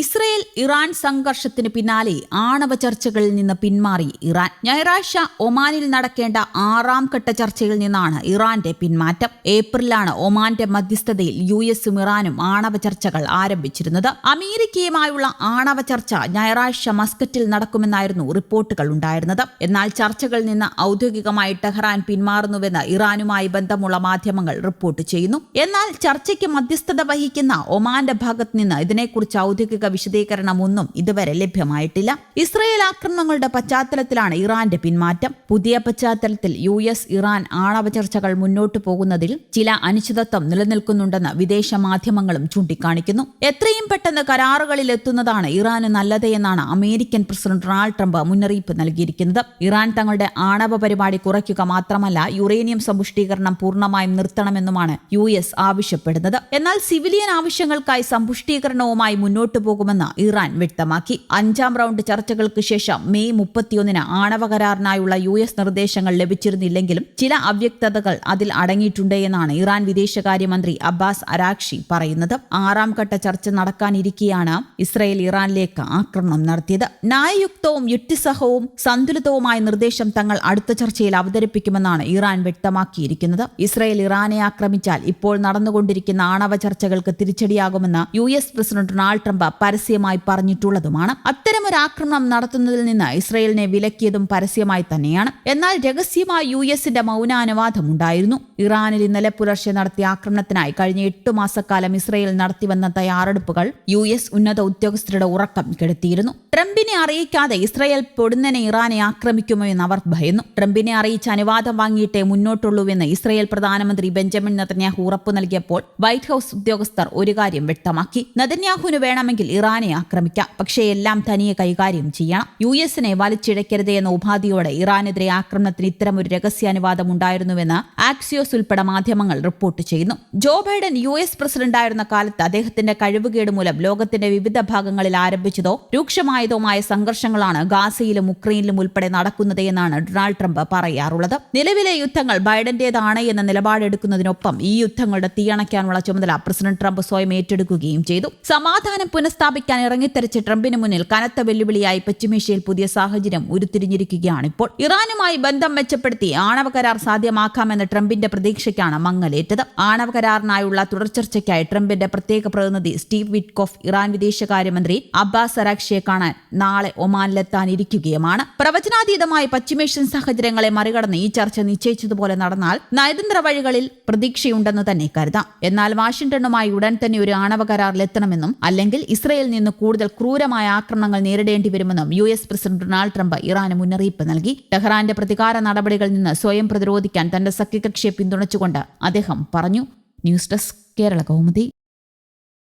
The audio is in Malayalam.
ഇസ്രയേൽ ഇറാൻ സംഘർഷത്തിന് പിന്നാലെ ആണവ ചർച്ചകളിൽ നിന്ന് പിന്മാറി ഇറാൻ. ഞായറാഴ്ച ഒമാനിൽ നടക്കേണ്ട ആറാം ഘട്ട ചർച്ചയിൽ നിന്നാണ് ഇറാന്റെ പിന്മാറ്റം. ഏപ്രിലാണ് ഒമാന്റെ മധ്യസ്ഥതയിൽ യു എസും ഇറാനും ആണവ ചർച്ചകൾ ആരംഭിച്ചിരുന്നത്. അമേരിക്കയുമായുള്ള ആണവ ചർച്ച ഞായറാഴ്ച മസ്കറ്റിൽ നടക്കുമെന്നായിരുന്നു റിപ്പോർട്ടുകൾ ഉണ്ടായിരുന്നത്. എന്നാൽ ചർച്ചകളിൽ നിന്ന് ഔദ്യോഗികമായി ടെഹ്റാൻ പിന്മാറുന്നുവെന്ന് ഇറാനുമായി ബന്ധമുള്ള മാധ്യമങ്ങൾ റിപ്പോർട്ട് ചെയ്യുന്നു. എന്നാൽ ചർച്ചയ്ക്ക് മധ്യസ്ഥത വഹിക്കുന്ന ഒമാന്റെ ഭാഗത്ത് നിന്ന് ഇതിനെക്കുറിച്ച് ഔദ്യോഗിക വിശദീകരണമൊന്നും ഇതുവരെ ലഭ്യമായിട്ടില്ല. ഇസ്രയേൽ ആക്രമണങ്ങളുടെ പശ്ചാത്തലത്തിലാണ് ഇറാന്റെ പിന്മാറ്റം. പുതിയ പശ്ചാത്തലത്തിൽ യു എസ് ഇറാൻ ആണവ ചർച്ചകൾ മുന്നോട്ടു പോകുന്നതിൽ ചില അനിശ്ചിതത്വം നിലനിൽക്കുന്നുണ്ടെന്ന് വിദേശ മാധ്യമങ്ങളും ചൂണ്ടിക്കാണിക്കുന്നു. എത്രയും പെട്ടെന്ന് കരാറുകളിൽ എത്തുന്നതാണ് ഇറാന് നല്ലത് എന്നാണ് അമേരിക്കൻ പ്രസിഡന്റ് ഡൊണാൾഡ് ട്രംപ് മുന്നറിയിപ്പ് നൽകിയിരിക്കുന്നത്. ഇറാൻ തങ്ങളുടെ ആണവ പരിപാടി കുറയ്ക്കുക മാത്രമല്ല യുറേനിയം സമ്പുഷ്ടീകരണം പൂർണമായും നിർത്തണമെന്നുമാണ് യു എസ് ആവശ്യപ്പെടുന്നത്. എന്നാൽ സിവിലിയൻ ആവശ്യങ്ങൾക്കായി സമ്പുഷ്ടീകരണവുമായി മുന്നോട്ടു പോകുമെന്ന് ഇറാൻ വ്യക്തമാക്കി. അഞ്ചാം റൗണ്ട് ചർച്ചകൾക്ക് ശേഷം മെയ് മുപ്പത്തിയൊന്നിന് ആണവ കരാറിനായുള്ള യു എസ് നിർദ്ദേശങ്ങൾ ലഭിച്ചിരുന്നില്ലെങ്കിലും ചില അവ്യക്തതകൾ അതിൽ അടങ്ങിയിട്ടുണ്ട് എന്നാണ് ഇറാൻ വിദേശകാര്യമന്ത്രി അബ്ബാസ് അരാക്ഷി പറയുന്നത്. ആറാം ഘട്ട ചർച്ച നടക്കാനിരിക്കെയാണ് ഇസ്രയേൽ ഇറാനിലേക്ക് ആക്രമണം നടത്തിയത്. ന്യായയുക്തവും യുക്തിസഹവും സന്തുലിതവുമായ നിർദ്ദേശം തങ്ങൾ അടുത്ത ചർച്ചയിൽ അവതരിപ്പിക്കുമെന്നാണ് ഇറാൻ വ്യക്തമാക്കിയിരിക്കുന്നത്. ഇസ്രയേൽ ഇറാനെ ആക്രമിച്ചാൽ ഇപ്പോൾ നടന്നുകൊണ്ടിരിക്കുന്ന ആണവ ചർച്ചകൾക്ക് തിരിച്ചടിയാകുമെന്ന് U S president Donald Trump പരസ്യമായി പറഞ്ഞിട്ടുള്ളതുമാണ്. അത്തരമൊരു ആക്രമണം നടത്തുന്നതിൽ നിന്ന് ഇസ്രയേലിനെ വിലക്കിയതും പരസ്യമായി തന്നെയാണ്. എന്നാൽ രഹസ്യമായി യു എസിന്റെ മൗനാനുവാദം ഉണ്ടായിരുന്നു. ഇറാനിൽ ഇന്നലെ പുലർച്ചെ നടത്തിയ ആക്രമണത്തിനായി കഴിഞ്ഞ എട്ട് മാസക്കാലം ഇസ്രയേൽ നടത്തിവന്ന തയ്യാറെടുപ്പുകൾ യു എസ് ഉന്നത ഉദ്യോഗസ്ഥരുടെ ഉറക്കം കെടുത്തിയിരുന്നു. ട്രംപിനെ അറിയിക്കാതെ ഇസ്രയേൽ പൊടുന്നനെ ഇറാനെ ആക്രമിക്കുമോ എന്ന് അവർ ഭയന്നു. ട്രംപിനെ അറിയിച്ച് അനുവാദം വാങ്ങിയിട്ടേ മുന്നോട്ടുള്ളൂവെന്ന് ഇസ്രയേൽ പ്രധാനമന്ത്രി ബെഞ്ചമിൻ നതന്യാഹു ഉറപ്പു നൽകിയപ്പോൾ വൈറ്റ് ഹൌസ് ഉദ്യോഗസ്ഥർ ഒരു കാര്യം വ്യക്തമാക്കി. നതന്യാഹുവിന് വേണമെങ്കിൽ ഇറാനെ ആക്രമിക്കാം. പക്ഷേ എല്ലാം തനിയെ കൈകാര്യം ചെയ്യണം. യു എസിനെ വലിച്ചിഴക്കരുത് എന്ന ഉപാധിയോടെ ഇറാനെതിരെ ആക്രമണത്തിന് ഇത്തരം ഒരു രഹസ്യാനുവാദം ഉണ്ടായിരുന്നുവെന്ന് ആക്സിയോസ് ഉൾപ്പെടെ മാധ്യമങ്ങൾ റിപ്പോർട്ട് ചെയ്യുന്നു. ജോ ബൈഡൻ യു എസ് പ്രസിഡന്റായിരുന്ന കാലത്ത് അദ്ദേഹത്തിന്റെ കഴിവുകേട് മൂലം ലോകത്തിന്റെ വിവിധ ഭാഗങ്ങളിൽ ആരംഭിച്ചതോ രൂക്ഷമായതോമായ സംഘർഷങ്ങളാണ് ഗാസയിലും ഉക്രൈനിലും ഉൾപ്പെടെ നടക്കുന്നത് എന്നാണ് ഡൊണാൾഡ് ട്രംപ് പറയാറുള്ളത്. നിലവിലെ യുദ്ധങ്ങൾ ബൈഡന്റേതാണ് എന്ന നിലപാടെടുക്കുന്നതിനൊപ്പം ഈ യുദ്ധങ്ങളുടെ തീയണയ്ക്കാനുള്ള ചുമതല പ്രസിഡന്റ് ട്രംപ് സ്വയം ഏറ്റെടുക്കുകയും ചെയ്തു. സമാധാനം പുനഃസ്ഥാപിക്കാൻ ഇറങ്ങിത്തെരച്ച് ട്രംപിന് മുന്നിൽ കനത്ത വെല്ലുവിളിയായി പശ്ചിമേഷ്യയിൽ പുതിയ സാഹചര്യം ഉരുത്തിരിഞ്ഞിരിക്കുകയാണ് ഇപ്പോൾ ഇറാനുമായി ബന്ധം മെച്ചപ്പെടുത്തി ആണവ കരാർ സാധ്യമാക്കാമെന്ന ട്രംപിന്റെ പ്രതീക്ഷയ്ക്കാണ് മങ്ങലേറ്റത്. ആണവ കരാറിനായുള്ള തുടർ ചർച്ചയ്ക്കായി ട്രംപിന്റെ പ്രത്യേക പ്രതിനിധി സ്റ്റീവ് വിറ്റ്കോഫ് ഇറാൻ വിദേശകാര്യമന്ത്രി അബ്ബാസ് സറാക്ഷിയെ കാണാൻ നാളെ ഒമാനിലെത്താനിരിക്കുകയുമാണ്. പ്രവചനാതീതമായി പശ്ചിമേഷ്യൻ സാഹചര്യങ്ങളെ മറികടന്ന് ഈ ചർച്ച നിശ്ചയിച്ചതുപോലെ നടന്നാൽ നയതന്ത്ര വഴികളിൽ പ്രതീക്ഷയുണ്ടെന്ന് തന്നെ കരുതാം. എന്നാൽ വാഷിംഗ്ടണുമായി ഉടൻ തന്നെ ഒരു ആണവ കരാറിലെത്തണമെന്നും അല്ലെങ്കിൽ ഇസ്രയേലിൽ നിന്ന് കൂടുതൽ ക്രൂരമായ ആക്രമണങ്ങൾ നേരിടേണ്ടി വരുമെന്നും U S president Donald Trump ഇറാന് മുന്നറിയിപ്പ് നൽകി. ടെഹ്റാന്റെ പ്രതികാര നടപടികളിൽ നിന്ന് സ്വയം പ്രതിരോധിക്കാൻ തന്റെ സഖ്യകക്ഷിയെ പിന്തുണച്ചുകൊണ്ട് അദ്ദേഹം പറഞ്ഞു. News desk Kerala Kaumudi.